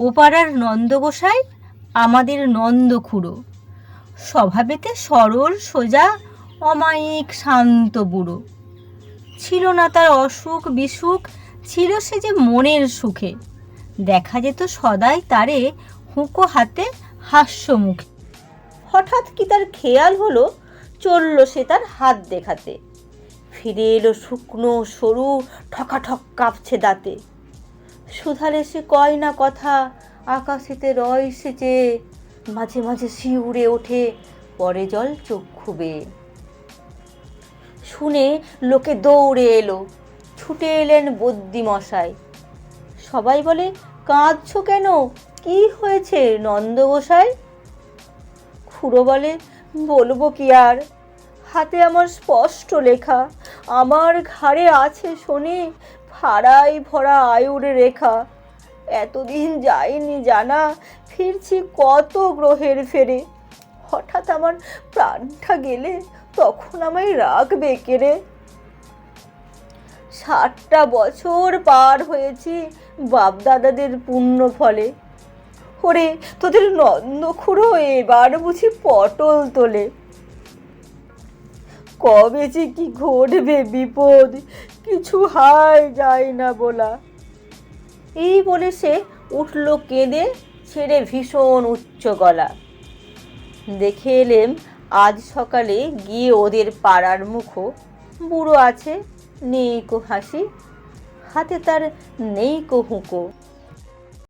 ওপাড়ার নন্দগোসাই, আমাদের নন্দ খুড়ো স্বভাবেতে সরল, সোজা, অমায়িক, শান্ত বুড়ো। ছিল না তার অসুখ বিসুখ, ছিল সে যে মনের সুখে। দেখা যেত সদাই তারে হুঁকো হাতে হাস্য মুখে হঠাৎ কি তার খেয়াল হলো, চলল সে তার হাত দেখাতে। ফিরে এলো শুকনো, সরু, ঠকাঠক কাঁপছে দাঁতে। সুধালে সে কয় না কথা, আকাশেতে রয় সেচে মাঝে মাঝে শিউরে ওঠে, পরে জল চক্ষু বেয়ে শুনে লোকে দৌড়ে এলো, ছুটে এলেন বদ্যি মশাই সবাই বলে, কাঁদছো কেন? কি হয়েছে নন্দগোসাই? খুড়ো বলে, বলব কি আর? হাতে আমার স্পষ্ট লেখা, আমার ঘাড়ে আছে শোনে ফাড়াই ভরা আয়ুর রেখা। এতদিন যায়নি জানা, ফিরছি কত গ্রহের ফেরে। হঠাৎ আমার প্রাণটা গেলে তখন আমায় রাখবে কেড়ে ষাটটা বছর পার হয়েছি বাপদাদাদের পুণ্য ফলে। ওরে, তোদের নন্দখুড়ো এবার বুঝি পটল তোলে। কবে যে কি ঘটবে বিপদ কিছু হায় যায় না বলা। এই বলে সে উঠল কেঁদে, ছেড়ে ভীষণ উচ্চ গলা। দেখে এলেম আজ সকালে গিয়ে ওদের পাড়ার মুখো। বুড়ো আছে, নেই কো হাসি। হাতে তার নেই কো হুঁকো।